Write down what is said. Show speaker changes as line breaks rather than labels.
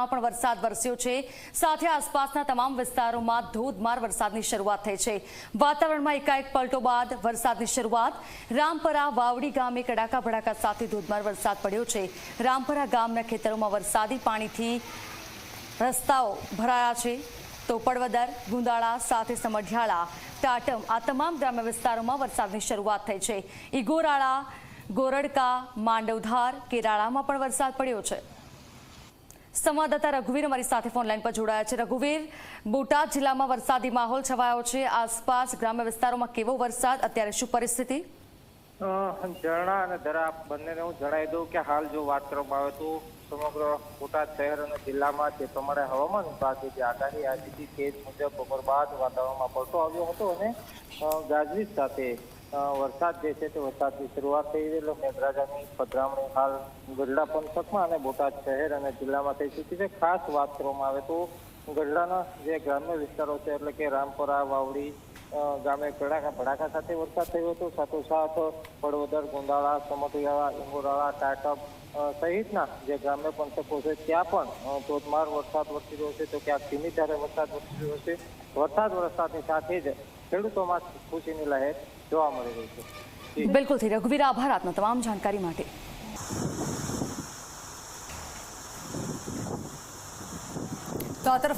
વિસ્તારમાં પણ વરસાદ વરસ્યો છે. સાથે આસપાસના તમામ વિસ્તારોમાં ધોધમાર વરસાદની શરૂઆત થઈ છે. વાતાવરણમાં એકાએક પલટો બાદ વરસાદની શરૂઆત. રામપરા, વાવડી ગામે કડાકા ભડાકા સાથે ધોધમાર વરસાદ પડ્યો છે. રામપરા ગામના ખેતરોમાં વરસાદી પાણીથી રસ્તાઓ ભરાયા છે. તો પડવદર ગુંદાળા સાથે સમઢિયાળા ટાટમ આ તમામ ગ્રામ્ય વિસ્તારોમાં વરસાદની શરૂઆત થઈ છે. ઈગોરાળા ગોરડકા, માંડવધાર, કેરાળામાં પણ વરસાદ પડ્યો છે. સંવાદદાતા રઘુવીર અમારી સાથે ફોન લાઈન પર જોડાયા છે. રઘુવીર, બોટાદ જિલ્લામાં વરસાદી માહોલ છવાયો છે. આસપાસ ગ્રામ્ય વિસ્તારોમાં કેવો વરસાદ? અત્યારે શું પરિસ્થિતિ?
ઝરણા અને ધરા બંનેને હું જણાવી દઉં કે હાલ જો વાત કરવામાં આવે તો સમગ્ર બોટાદ શહેર અને જિલ્લામાં જે પ્રમાણે હવામાન વિભાગે જે આગાહી આપી હતી તે મુજબ બપોર બાદ વાતાવરણમાં પડતો આવ્યો હતો અને ગાજવીજ સાથે વરસાદ જે છે તે વરસાદની શરૂઆત થઈ એટલે મેઘરાજાની પધરામણી હાલ ગઢડા પંથકમાં અને બોટાદ શહેર અને જિલ્લામાં થઈ ચૂકી છે. ખાસ વાત કરવામાં આવે તો ગઢડાના જે ગ્રામ્ય વિસ્તારો છે એટલે કે રામપરા, વાવડી ગામે કડાકા ભડાકા સાથે વરસાદ થયો હતો. સાથોસાથ વડોદર ગુંદાળા સમતિયાળા ઇંગોરાળા ટાટપ સહિતના જે ગ્રામ્ય પંથકો છે, ત્યાં પણ ધોધમાર વરસાદ વરસી રહ્યો છે. તો ક્યાંક ધીમી ધારે વરસાદ વરસી રહ્યો છે. વરસાદ વરસાદની સાથે જ ખેડૂતોમાં ખુશીની લહેર જોવા મળી રહી છે. બિલકુલ
થઈ રઘુવીર આભાર આપના તમામ જાણકારી માટે. તો આ